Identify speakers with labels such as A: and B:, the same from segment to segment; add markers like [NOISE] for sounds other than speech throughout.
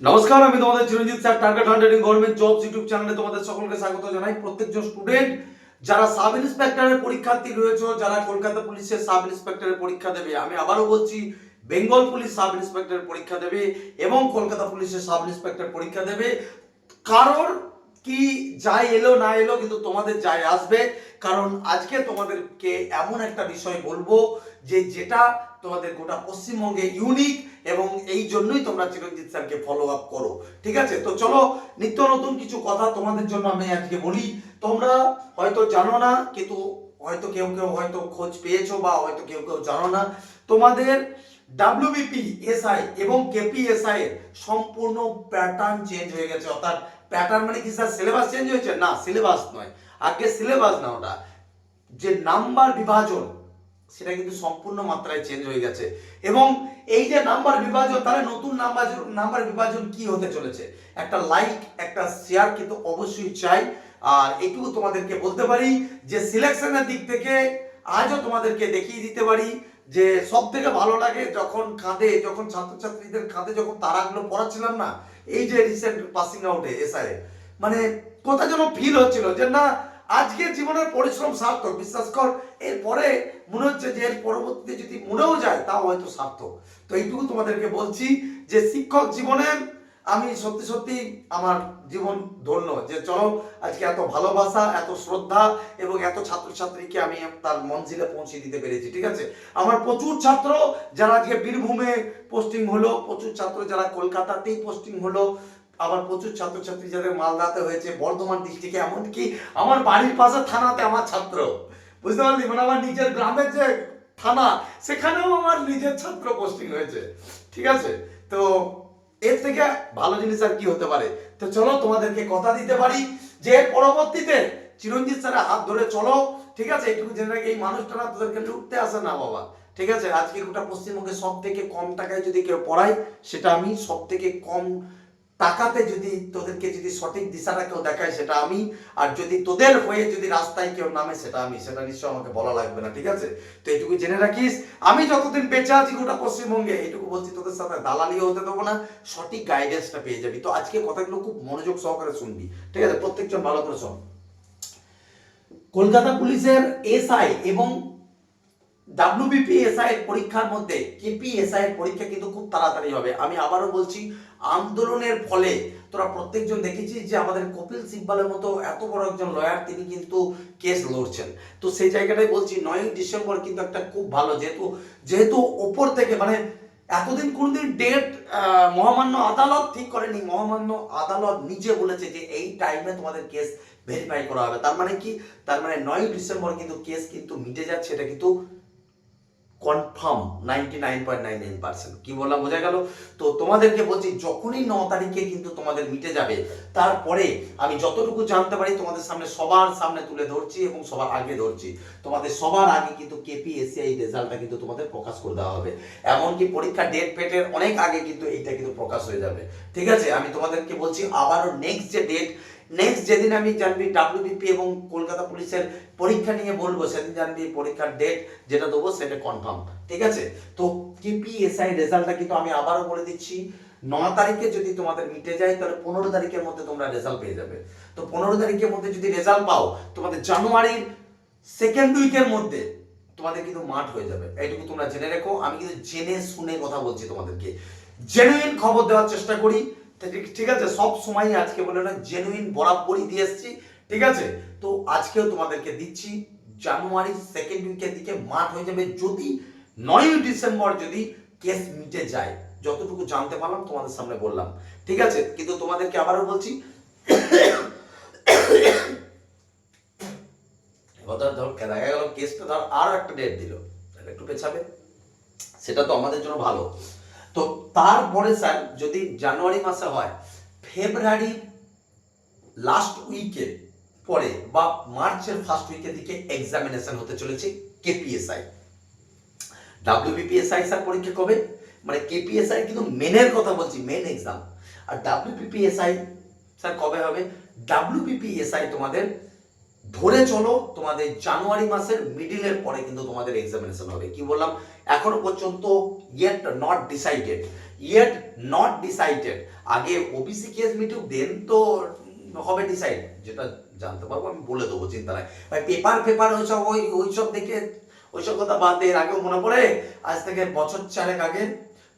A: নমস্কার, আমি তোমাদের Chiranjit sir target হান্ড্রেডিং government jobs YouTube চ্যানেলে তোমাদের সকলকে স্বাগত জানাই। প্রত্যেকজন স্টুডেন্ট যারা সাব ইন্সপেক্টরের পরীক্ষার্থী রয়েছে, যারা কলকাতা পুলিশের সাব ইন্সপেক্টরের পরীক্ষা দেবে, আমি আবারও বলছি বেঙ্গল পুলিশ সাব ইন্সপেক্টরের পরীক্ষা দেবে এবং কলকাতা পুলিশের সাব ইন্সপেক্টর পরীক্ষা দেবে। কারোর কি যাই এলো, না এলো, কিন্তু তোমাদের যাই আসবে। কারণ আজকে তোমাদেরকে এমন একটা বিষয় বলব, যে যেটা তোমাদের গোটা পশ্চিমবঙ্গে ইউনিক এবং এই জন্যই তোমরা চিরঞ্জিত স্যারকে ফলো আপ করো। ঠিক আছে? তো চলো, নিত্য নতুন কিছু কথা তোমাদের জন্য আমি আজকে বলি। তোমরা হয়তো জানো না, কিন্তু হয়তো কেউ কেউ হয়তো খোঁজ পেয়েছ বা হয়তো কেউ কেউ জানো না, তোমাদের ডাব্লিউবিপি এসআই এবং কেপিএসআই এর সম্পূর্ণ প্যাটার্ন চেঞ্জ হয়ে গেছে। অর্থাৎ প্যাটার্ন মানে কি স্যার সিলেবাস চেঞ্জ হয়েছে? না সিলেবাস নয়। আগে সিলেবাস না ওটা। যে নাম্বার বিভাজন সেটা কিন্তু সম্পূর্ণ মাত্রায় চেঞ্জ হয়ে গেছে। এবং এই যে নাম্বার বিভাজন, তাহলে নতুন নাম্বার নাম্বার বিভাজন কি হতে চলেছে? একটা লাইক একটা শেয়ার কিন্তু অবশ্যই চাই। আর এটুকু তোমাদেরকে বলতে পারি যে সিলেকশনের দিক থেকে আজও তোমাদেরকে দেখিয়ে দিতে পারি যে সব থেকে ভালো লাগে যখন কাঁধে, যখন ছাত্রছাত্রীদের কাঁধে যখন তারাগুলো পড়াচ্ছিলাম না, এই যে রিসেন্ট পাসিং আউটে এসআই মানে কোথায় যেন ফিল হচ্ছিল যে না আজকের জীবনের পরিশ্রম সার্থক, বিশ্বাস কর। এরপরে মনে হচ্ছে যে এর পরবর্তীতে যদি মনেও যায়, তাও হয়তো সার্থক। তো এইটুকু তোমাদেরকে বলছি যে শিক্ষক জীবনে আমি সত্যি সত্যি আমার জীবন ধন্য যে চলো, আজকে এত ভালোবাসা, এত শ্রদ্ধা এবং এত ছাত্রছাত্রীকে আমি তার মঞ্জিলে পৌঁছে দিতে পেরেছি, ঠিক আছে? আমার প্রচুর ছাত্র যারা আজকে বীরভূমে পোস্টিং হলো, প্রচুর ছাত্র যারা কলকাতাতেই পোস্টিং হলো আবার প্রচুর ছাত্রছাত্রী যাদের মালদাতে হয়েছে, বর্ধমান ডিস্ট্রিক্টে এমনকি আমার বাড়ির পাশে থানাতে আমার ছাত্র। বুঝতে পারলি? মানে আমার নিজের গ্রামের যে থানা, সেখানেও আমার নিজের ছাত্র পোস্টিং হয়েছে। ঠিক আছে? তো এর থেকে ভালো জিনিস আর কি হতে পারে? তো চলো, তোমাদেরকে কথা দিতে পারি যে পরবর্তীতে চিরঞ্জিত স্যারের হাত ধরে চলো। ঠিক আছে? এটুকু জেনে রাখি, এই মানুষটা না তোদেরকে লুটতে আসে না, বাবা। ঠিক আছে? আজকে গোটা পশ্চিমবঙ্গে সব থেকে কম টাকায় যদি কেউ পড়ায়, সেটা আমি সব থেকে কম টাকাতে যদি তোদেরকে যদি সঠিক দিশাটা কেউ দেখায়, সেটা আমি। আর যদি তোদের হয়ে যদি রাস্তায় কেউ নামে, সেটা আমি। সেটা নিশ্চয় আমাকে বলা লাগবে না, ঠিক আছে? তো এইটুকু জেনে রাখিস। আমি যতদিন বেঁচে আছি গোটা পশ্চিমবঙ্গে, এইটুকু বলছি তোদের সাথে দালালিও হতে দেবো না, সঠিক গাইডেন্সটা পেয়ে যাবি। তো আজকে কথাগুলো খুব মনোযোগ সহকারে শুনবি, ঠিক আছে? প্রত্যেকজন ভালো করে শোন। কলকাতা পুলিশের এসআই এবং ডাব্লিউবিপি এসআই এর পরীক্ষার মধ্যে কেপি এসআই এর পরীক্ষা কিন্তু খুব তাড়াতাড়ি হবে। আমি আবারও বলছি, আন্দোলনের ফলে তোরা প্রত্যেকজন দেখেছিস যে আমাদের কপিল সিব্বালের মতো এত বড় একজন লয়ার তিনি কিন্তু কেস লড়ছেন। তো সেই জায়গাটাই বলছি, নয়ই ডিসেম্বর কিন্তু একটা খুব ভালো যেহেতু যেহেতু ওপর থেকে মানে এতদিন কোনদিন ডেট মহামান্য আদালত ঠিক করেনি। মহামান্য আদালত নিজে বলেছে যে এই টাইমে তোমাদের কেস ভেরিফাই করা হবে। তার মানে কি? তার মানে নয় ডিসেম্বর কিন্তু কেস কিন্তু মিটে যাচ্ছে। এটা কিন্তু confirm ninety nine point nine কি বললাম, বোঝা গেল? তো তোমাদেরকে বলছি, যখনই ন তারিখে কিন্তু তোমাদের মিটে যাবে, তারপরে আমি যতটুকু জানতে পারি, তোমাদের সামনে সবার সামনে তুলে ধরছি এবং সবার আগে ধরছি। তোমাদের সবার আগে কিন্তু কেপি এসিআই রেজাল্টটা কিন্তু তোমাদের প্রকাশ করে দেওয়া হবে। এমনকি পরীক্ষা ডেট ফেটের অনেক আগে কিন্তু এইটা কিন্তু প্রকাশ হয়ে যাবে। ঠিক আছে? আমি তোমাদেরকে বলছি, আবারও নেক্সট যে ডেট নেক্সট যেদিন আমি জানবি ডাব্লিউবিপি এবং কলকাতা পুলিশের পরীক্ষা নিয়ে বলব, সেদিন জানবি পরীক্ষার ডেট যেটা দেবো, সেটা কনফার্ম ঠিক আছে? তো কেপিএসআই রেজাল্টটা কিন্তু আমি আবারও বলে দিচ্ছি। ন তারিখে যদি তোমাদের মিটে যায়, তাহলে পনেরো তারিখের মধ্যে তোমরা রেজাল্ট পেয়ে যাবে। তো পনেরো তারিখের মধ্যে যদি রেজাল্ট পাও, তোমাদের জানুয়ারির সেকেন্ড উইকের মধ্যে তোমাদের কিন্তু মাঠ হয়ে যাবে। এইটুকু তোমরা জেনে রেখো। আমি কিন্তু জেনে শুনে কথা বলছি তোমাদেরকে। জেনুইন খবর দেওয়ার চেষ্টা করি। ঠিক- আছে? সব সময় আজকে বলে না জেনুইন বরাবরই দিয়ে এসছি। ঠিক আছে? তো আজকেও তোমাদেরকে দিচ্ছি, জানুয়ারি সেকেন্ড উইকের দিকে মাঠ হয়ে যাবে। যদি নয় ডিসেম্বর যদি কেস মিটে যায়, যতটুকু জানতে পারলাম তোমাদের সামনে বললাম। ঠিক আছে? কিন্তু তোমাদেরকে আবারও বলছি, এবার ধর দেখা গেল কেসটা ধর আরও একটা ডেট দিল। একটু পেছাবে। সেটা তো আমাদের জন্য ভালো। তো তারপরে স্যার, যদি জানুয়ারি মাসে হয়, ফেব্রুয়ারি লাস্ট উইকে পরে বা মার্চের ফার্স্ট উইকের দিকে এক্সামিনেশন হতে চলেছে কেপিএসআই ডাব্লিউবিপিএসআই স্যার পরীক্ষা কবে? মানে কেপিএসআই কিন্তু মেনের কথা বলছি মেন এক্সাম আর ডাব্লিউবিপিএসআই স্যার কবে হবে? ডাব্লিউবিপিএসআই তোমাদের ধরে চলো, তোমাদের জানুয়ারি মাসের মিডিলের পরে কিন্তু তোমাদের এক্সামিনেশন হবে। কি বললাম? এখনও পর্যন্ত yet not decided yet not decided আগে ওবিসি কেস মিটুক দেন তো হবে ডিসাইড যেটা জানতে পারব, আমি বলে দেবো, চিন্তা নাই। ভাই পেপার পেপার ওইসব, ওই, ওইসব দেখে, ওইসব কথা বাদ দিয়ে আগেও মনে পড়ে? আজ থেকে বছর চারেক আগে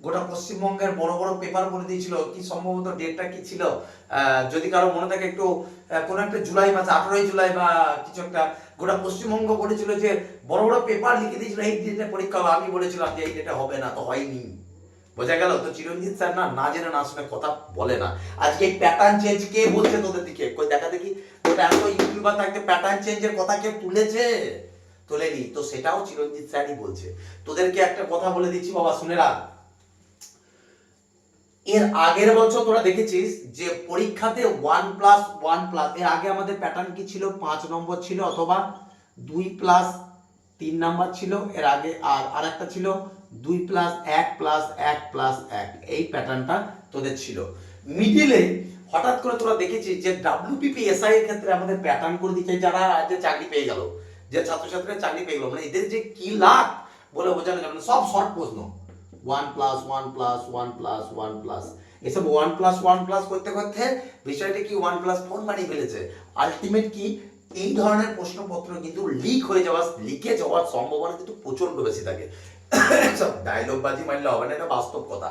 A: গোটা পশ্চিমবঙ্গের বড় বড় পেপার বলে দিয়েছিল, কি সম্ভবত ডেটটা কি ছিল? যদি কারও মনে থাকে একটু কোনো একটা জুলাই মাসে আঠারোই জুলাই বা কিছু একটা, গোটা পশ্চিমবঙ্গ বলেছিল যে, বড় বড় পেপার লিখে দিয়েছিল, এই ডেটে পরীক্ষা, আমি বলেছিলাম যে, এই ডেটে হবে না, তো হয়নি। বোঝা গেল? তো চিরঞ্জিত স্যার না না জেনে না শুনে কথা বলে না। আজকে এই প্যাটার্ন চেঞ্জ কে বলছে তোদের দিকে? ইউটিউবার থাকতে প্যাটার্ন চেঞ্জের কথা কে তুলেছে? তোলেনি তো সেটাও চিরঞ্জিত স্যারই বলছে। তোদেরকে একটা কথা বলে দিচ্ছি বাবা, শুনে রাখ। এর আগের বছর তোরা দেখেছিস যে পরীক্ষাতে ওয়ান প্লাস ওয়ান প্লাস এর আগে আমাদের প্যাটার্ন কি ছিল? পাঁচ নম্বর ছিল অথবা দুই প্লাস তিন নাম্বার ছিল, এর আগে আর আরেকটা ছিল দুই প্লাস এক প্লাস এক প্লাস এক। এই প্যাটার্নটা তোদের ছিল। মিডিলে হঠাৎ করে তোরা দেখেছিস যে ডাব্লিউপিপি এসআই এর ক্ষেত্রে আমাদের প্যাটার্ন করে দিচ্ছে যারা যে চাকরি পেয়ে গেল, যে ছাত্রছাত্রীরা চাকরি পেয়ে গেল। মানে এদের যে কি লাভ বলে বোঝানো যাবে সব শর্ট প্রশ্ন। One plus one plus one plus one plus এসব ওয়ান প্লাস ওয়ান প্লাস করতে করতে বিষয়টা কি ওয়ান প্লাস ফোন বানিয়ে ফেলেছে? আলটিমেট কি? এই ধরনের প্রশ্নপত্র কিন্তু লিক হয়ে যাওয়ার লিকেজ হওয়ার সম্ভাবনা কিন্তু প্রচণ্ড বেশি থাকে। [COUGHS] সব ডায়লগ বাজি মারলে হবে না, এটা বাস্তব কথা।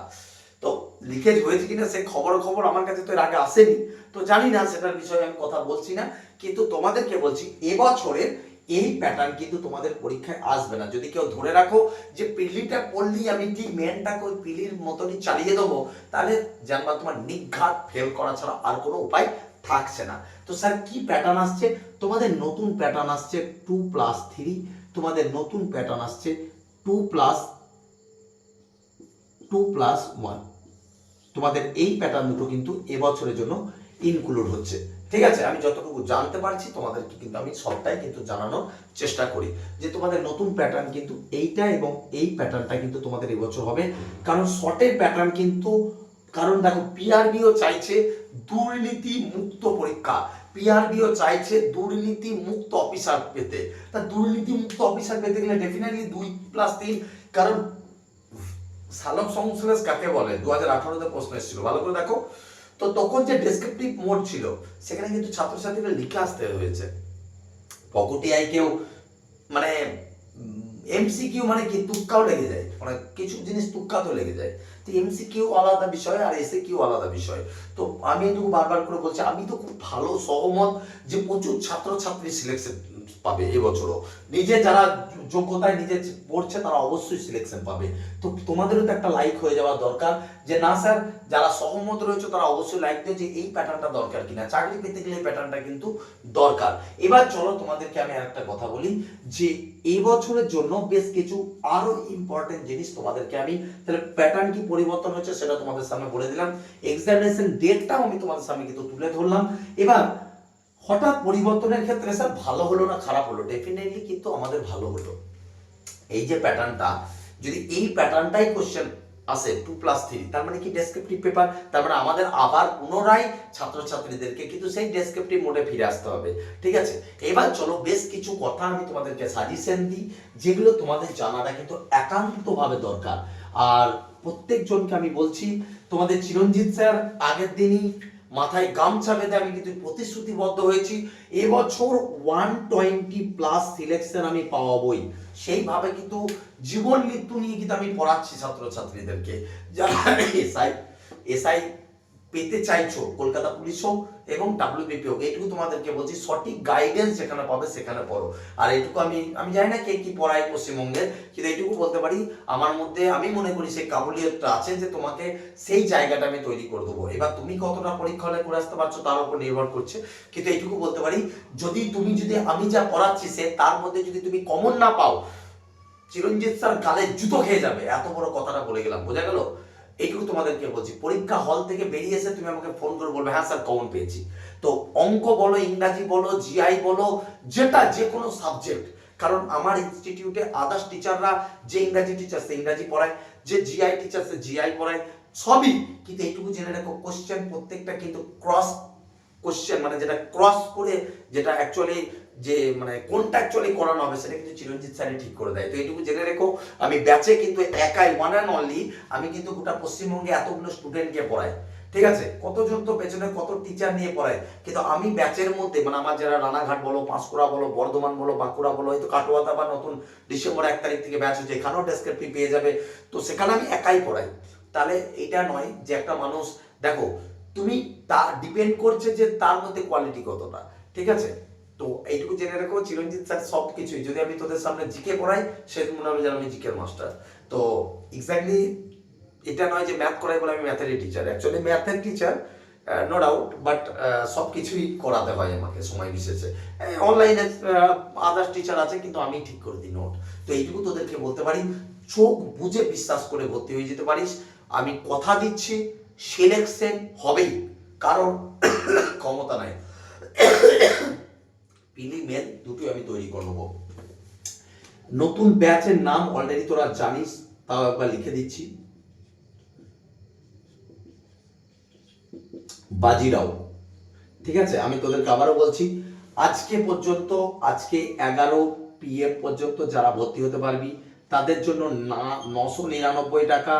A: লিকেজ হয়েছে কিনা সে খবর খবর আমার কাছে তো এর আগে আসেনি। তো জানি না, সেটার বিষয়ে আমি কথা বলছি না। কিন্তু তোমাদেরকে বলছি, এবছরের এই প্যাটার্ন কিন্তু তোমাদের পরীক্ষায় আসবে না। যদি কেউ ধরে রাখো যে পিলিটা পড়লেই আমি ঠিক মেনটাকে ওই পিলির মতনই চালিয়ে দেবো, তাহলে জানবা তোমার নিঘাত ফেল করা ছাড়া আর কোনো উপায় থাকছে না। তো স্যার, কি প্যাটার্ন আসছে? তোমাদের নতুন প্যাটার্ন আসছে টু প্লাস থ্রি তোমাদের নতুন প্যাটার্ন আসছে two plus two plus one তোমাদের এই প্যাটার্ন দুটো কিন্তু এবছরের জন্য ইনক্লুড হচ্ছে। ঠিক আছে? আমি যতটুকু জানতে পারছি, তোমাদেরকে কিন্তু আমি সবটাই কিন্তু জানানোর চেষ্টা করি যে তোমাদের নতুন প্যাটার্ন কিন্তু এইটা এবং এই প্যাটার্নটা কিন্তু তোমাদের এবছর হবে। কারণ শর্টের প্যাটার্ন কিন্তু, কারণ দেখো পিআরবিও চাইছে দুর্নীতি মুক্ত পরীক্ষা পিআরবিও চাইছে দুর্নীতি মুক্ত অফিসার পেতে। তা দুর্নীতি মুক্ত অফিসার পেতে গেলে ডেফিনেটলি দুই প্লাস তিন, কারণ সালক সংশ্লেষ কাকে বলে? দু হাজার আঠারোতে প্রশ্ন এসেছিল। ভালো করে দেখো। তো তখন যে ডেসক্রিপটিভ মোড ছিল, সেখানে কিন্তু ছাত্রছাত্রীরা লিখে আসতে হয়েছে। পকটিআই কেউ মানে এমসিকিউ মানে কি? তুক্কাও লেগে যায়। মানে কিছু জিনিস তুক্কা তো লেগে যায়। তো এমসিকিউ আলাদা বিষয় আর এসে কিউ আলাদা বিষয়। তো আমি এটুকু বারবার করে বলছি, আমি তো খুব ভালো, সহমত যে প্রচুর ছাত্রছাত্রী সিলেকশন পাবে এবছরও। নিজে যারা যোগ্যতায় নিজে পড়ছে, তারা অবশ্যই সিলেকশন পাবে। তো তোমাদেরও তো একটা লাইক হয়ে যাওয়া দরকার যে, না স্যার, যারা সহমত রয়েছে, তারা অবশ্যই লাইক দিও যে, এই প্যাটার্নটা দরকার কিনা। চাকরি পেতে গেলে এই প্যাটার্নটা কিন্তু দরকার। এবার চলো তোমাদেরকে আমি আর একটা কথা বলি যে, এই বছরের জন্য বেশ কিছু আরও ইম্পর্টেন্ট জিনিস তোমাদেরকে আমি, তাহলে প্যাটার্ন কি পরিবর্তন হচ্ছে সেটা তোমাদের সামনে বলে দিলাম। এক্সামিনেশন ডেটটাও আমি তোমাদের সামনে কিন্তু তুলে ধরলাম। এবার হঠাৎ পরিবর্তনের ক্ষেত্রে স্যার ভালো হলো না, খারাপ হলো? ডেফিনেটলি কিন্তু আমাদের ভালো হলো। এই যে প্যাটার্নটা যদি এই প্যাটার্নটাই কোশ্চেন আসে টু প্লাস থ্রি তার মানে কি ডেসক্রিপটিভ পেপার তার মানে আমাদের আবার পুনরায় ছাত্রছাত্রীদেরকে কিন্তু সেই ডেসক্রিপটিভ মোডে ফিরে আসতে হবে। ঠিক আছে? এবার চলো বেশ কিছু কথা আমি তোমাদেরকে সাজেশন দিই, যেগুলো তোমাদের জানাটা কিন্তু একান্তভাবে দরকার। আর প্রত্যেকজনকে আমি বলছি, তোমাদের চিরঞ্জিত স্যার আগের দিনই মাথায় গামছা বেঁধে আমি কিন্তু প্রতিশ্রুতিবদ্ধ হয়েছি। এবছর ওয়ান টোয়েন্টি প্লাস সিলেকশন আমি পাওয়াবই। সেইভাবে কিন্তু জীবন মৃত্যু নিয়ে কিন্তু আমি পড়াচ্ছি ছাত্রছাত্রীদেরকে। যারা এসআই এসআই পেতে চাইছো, কলকাতা পুলিশ হোক এবং ডাব্লিউবিপি হোক, এইটুকু তোমাদেরকে বলছি, সঠিক গাইডেন্স যেখানে পাবে সেখানে পড়ো। আর এইটুকু আমি আমি জানি না কে কি পড়ায় পশ্চিমবঙ্গের, কিন্তু এইটুকু বলতে পারি, আমার মধ্যে আমি মনে করি সেই কাবুলিয়তটা আছে যে তোমাকে সেই জায়গাটা আমি তৈরি করে দেবো। এবার তুমি কতটা পরীক্ষা হলে করে আসতে পারছ তার উপর নির্ভর করছে, কিন্তু এইটুকু বলতে পারি, যদি তুমি যদি আমি যা পড়াচ্ছি সে তার মধ্যে যদি তুমি কমন না পাও, চিরঞ্জিত স্যার গালে জুতো খেয়ে যাবে, এত বড় কথাটা বলে গেলাম, বোঝা গেল? এইটুকু তোমাদেরকে বলছি। পরীক্ষা হল থেকে বেরিয়ে এসে তুমি আমাকে ফোন করে বলবে হ্যাঁ স্যার কমন পেয়েছি। তো অঙ্ক বলো, ইংরাজি বলো জিআই বলো, যেটা যে কোনো সাবজেক্ট কারণ আমার ইনস্টিটিউটে আদার্স টিচাররা যে ইংরাজি টিচার সে ইংরাজি পড়ায়, যে জিআই টিচার সে জিআই পড়ায়। সবই কিন্তু এইটুকু জেনে রাখো কোশ্চেন প্রত্যেকটা কিন্তু ক্রস কোশ্চেন মানে যেটা ক্রস করে যেটা অ্যাকচুয়ালি যে মানে কোনটা অ্যাকচুয়ালি করানো হবে, সেটা কিন্তু চিরঞ্জিত স্যারই ঠিক করে দেয়। তো এইটুকু জেনে রেখো, আমি ব্যাচে কিন্তু একাই ওয়ান অ্যান্ড অনলি আমি কিন্তু গোটা পশ্চিমবঙ্গে এতগুলো স্টুডেন্টকে পড়াই। ঠিক আছে? কতজন তো পেছনে কত টিচার নিয়ে পড়ায়? কিন্তু আমি ব্যাচের মধ্যে মানে আমার যারা রানাঘাট বলো, পাঁশকুড়া বলো, বর্ধমান বলো, বাঁকুড়া বলো, হয়তো কাটোয়াতে আবার নতুন ডিসেম্বর এক তারিখ থেকে ব্যাচ হচ্ছে, এখানেও ডেসক্রিপটিভ পেয়ে যাবে। তো সেখানে আমি একাই পড়াই। তাহলে এটা নয় যে একটা মানুষ, দেখো তুমি তা ডিপেন্ড করছে যে তার মধ্যে কোয়ালিটি কতটা, ঠিক আছে? তো এইটুকু জেনে রেখো, চিরঞ্জিত স্যার সব কিছুই যদি আমি তোদের সামনে জিকে পড়াই সে মনে হবে যেন আমি জিকের মাস্টার তো এক্স্যাক্টলি এটা নয় যে ম্যাথ করাই বলে আমি ম্যাথেরই টিচার অ্যাকচুয়ালি ম্যাথের টিচার নো ডাউট বাট সব কিছুই করাতে হয় আমাকে সময় বিশেষে। অনলাইনে আদার্স টিচার আছে, কিন্তু আমি ঠিক করে দিই নোট তো এইটুকু তোদেরকে বলতে পারি, চোখ বুঝে বিশ্বাস করে ভর্তি হয়ে যেতে পারিস। আমি কথা দিচ্ছি সিলেকশন হবেই, কারণ ক্ষমতা নাই। পিলি মেল দুটোই আমি তৈরি করে নেব। নতুন ব্যাচের নাম অলরেডি তোরা জানিস, তাও একবার লিখে দিচ্ছি। বাজিরাও। ঠিক আছে, আমি তোদেরকে আবারও বলছি, আজকে পর্যন্ত, আজকে এগারো পিএম পর্যন্ত যারা ভর্তি হতে পারবি, তাদের জন্য না, নশো নিরানব্বই টাকা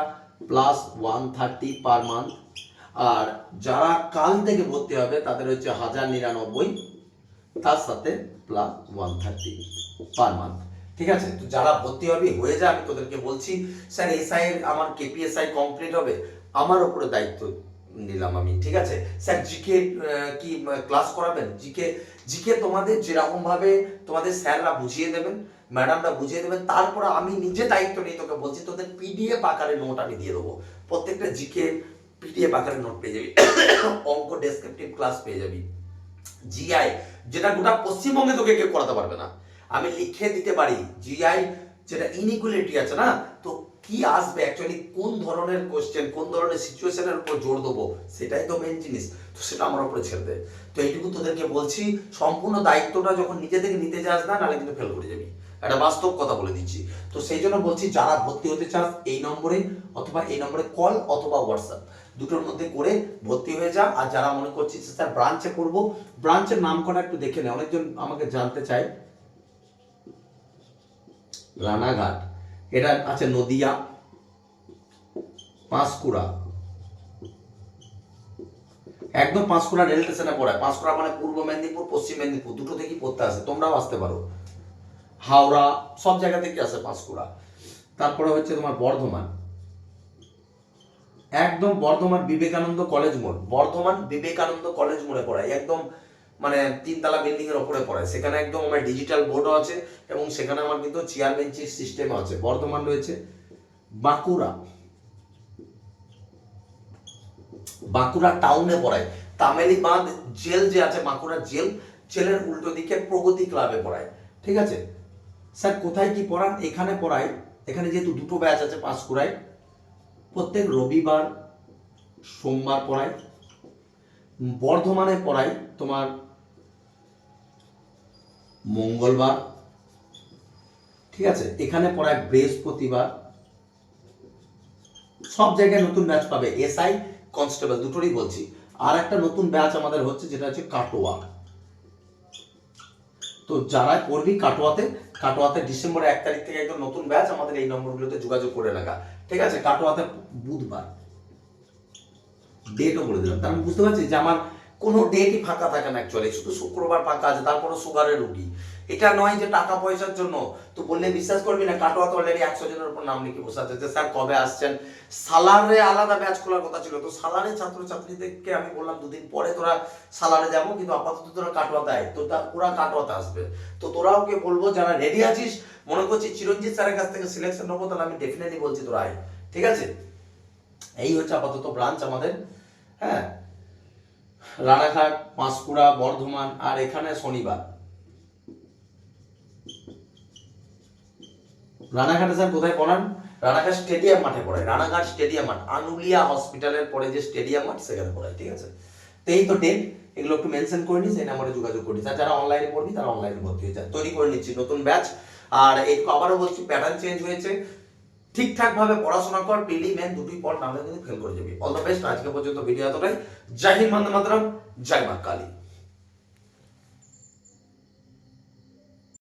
A: plus one thirty per month আর যারা কাল থেকে ভর্তি হবে, তাদের হচ্ছে হাজার নিরানব্বই, তার সাথে plus one thirty per month ঠিক আছে? তো যারা ভর্তি হবে, হয়ে যা আমি তোদেরকে বলছি। স্যার এসআই আমার কেপিএসআই কমপ্লিট হবে, আমার উপরে দায়িত্ব। নিলাম আমি, ঠিক আছে? স্যার, জিকে কি ক্লাস করাবেন? জিকে জিকে তোমাদের যেরকম ভাবে তোমাদের স্যাররা বুঝিয়ে দেবেন, ম্যাডামরা বুঝিয়ে দেবেন, তারপরে আমি নিজে দায়িত্ব নিয়ে তোকে বলছি, তোদের পিডিএফ আকারে নোট আমি দিয়ে দেবো। প্রত্যেকটা জিকে পিডিএফ আকারে নোট পেয়ে যাবি। [COUGHS] অঙ্ক ডেসক্রিপটিভ ক্লাস পেয়ে যাবি। জিআই যেটা গোটা পশ্চিমবঙ্গে তোকে কেউ করাতে পারবে না। আমি লিখে দিতে পারি। জিআই যেটা ইনইকুয়ালিটি আছে না, তো কি আসবে অ্যাকচুয়ালি কোন ধরনের কোশ্চেন কোন ধরনের সিচুয়েশনের উপর জোর দেবো? সেটাই তো মেন জিনিস। তো সেটা আমার উপরে ছেড়ে দে। তো এইটুকু তোদেরকে বলছি, সম্পূর্ণ দায়িত্বটা যখন নিজে থেকে নিতে যাস না, নাহলে কিন্তু ফেল করে যাবি। একটা বাস্তব কথা বলে দিচ্ছি। তো সেই জন্য বলছি, যারা ভর্তি হতে চাস, এই নম্বরে অথবা এই নম্বরে কল অথবা হোয়াটসঅ্যাপ দুটোর মধ্যে করে ভর্তি হয়ে যা। আর যারা মনে করছিস স্যার ব্রাঞ্চে করব? ব্রাঞ্চের নাম করা একটু দেখে নে। অনেকজন আমাকে জানতে চায়। রানাঘাট। এটা আছে নদিয়া, পাঁশকুড়া। একদম পাঁশকুড়া রেল স্টেশনে পড়ায় পাঁশকুড়া মানে পূর্ব মেদিনীপুর, পশ্চিম মেদিনীপুর, দুটো থেকেই পড়তে আসে। তোমরাও আসতে পারো। হাওড়া, সব জায়গা থেকে আসে পাঁশকুড়া। তারপরে হচ্ছে তোমার বর্ধমান। একদম বর্ধমান বিবেকানন্দ কলেজ মোড়। বর্ধমান বিবেকানন্দ কলেজ মোড়ে পড়ায় একদম মানে তিনতলা বিল্ডিং এর ওপরে পড়ায় সেখানে একদম আমার ডিজিটাল বোর্ডও আছে এবং সেখানে আমার কিন্তু চেয়ার বেঞ্চির সিস্টেম আছে। বর্ধমান রয়েছে বাঁকুড়া। বাঁকুড়া টাউনে পড়ায়। তামেলি বাঁধ জেল যে আছে, বাঁকুড়া জেল, জেলের উল্টো দিকে প্রগতি ক্লাবে পড়ায়। ঠিক আছে? স্যার, কোথায় কি পড়ান? এখানে পড়ায়। এখানে যেহেতু দুটো ব্যাচ আছে পাঁশকুড়ায় প্রত্যেক রবিবার, সোমবার পড়ায়। বর্ধমানে পড়ায় তোমার মঙ্গলবার। ঠিক আছে? এখানে পড়ায় বৃহস্পতিবার। সব জায়গায় নতুন ব্যাচ পাবে। এসআই কনস্টেবল দুটোরই বলছি। আর একটা নতুন ব্যাচ আমাদের হচ্ছে, যেটা হচ্ছে কাটোয়া। তো যারা করবি কাটোয়াতে কাটোয়াতে ডিসেম্বর এক তারিখ থেকে একদম নতুন ব্যাচ আমাদের এই নম্বরগুলোতে যোগাযোগ করে রাখা ঠিক আছে? কাটোয়াতে বুধবার। ডেটও বলে দিলাম। তার বুঝতে পারছি যে আমার কোনো ডেটই ফাঁকা থাকে না অ্যাকচুয়ালি শুধু শুক্রবার ফাঁকা আছে তারপরে সুগারের রুগী। এটা নয় যে টাকা পয়সার জন্য, তো বললে বিশ্বাস করবি না, কাটোয়া তো অলরেডি একশো জনের উপর নাম লিখে বসে আছে যে, স্যার, কবে আসছেন? সালারে আলাদা ব্যাচ খোলার কথা ছিল, তো সালারে ছাত্রছাত্রীদেরকে আমি বললাম, দুদিন পরে তোরা সালারে যাব, কিন্তু আপাতত তোরা কাটোয়াতে আয়। তো ওরা কাটোয়াতে আসবে। তো তোরাও কে বলব, যারা রেডি আছিস, মনে করছি চিরঞ্জিত স্যারের কাছ থেকে সিলেকশন নেব, তাহলে আমি ডেফিনেটলি বলছি তোরা আয়। ঠিক আছে? এই হচ্ছে আপাতত ব্রাঞ্চ আমাদের হ্যাঁ? রানাঘাট, পাঁশকুড়া, বর্ধমান আর এখানে শনিবার। রানাঘাটে স্যার কোথায় পড়ান? রানাঘাট স্টেডিয়াম মাঠে পড়ায়। রানাঘাট স্টেডিয়াম মাঠ, আনুলিয়া হসপিটালের পরে যে স্টেডিয়াম মাঠ, সেখানে পড়ায়, ঠিক আছে? তো এই তো ডেট এগুলো একটু মেনশন করে নিস এই নাম্বারে যোগাযোগ করিস আর যারা অনলাইনে পড়বি, তারা অনলাইনে ভর্তি হয়ে যায় তৈরি করে নিচ্ছি নতুন ব্যাচ আর একটু আবারও বলছি প্যাটার্ন চেঞ্জ হয়েছে। ঠিকঠাক ভাবে পড়াশোনা কর, পেলি মেন দুটোই পর নাহলে কিন্তু ফেল করে যাবি। অল দ্য বেস্ট আজকে পর্যন্ত ভিডিও এতটাই। জয় হিন্দ মাতরম, জয় মা কালী।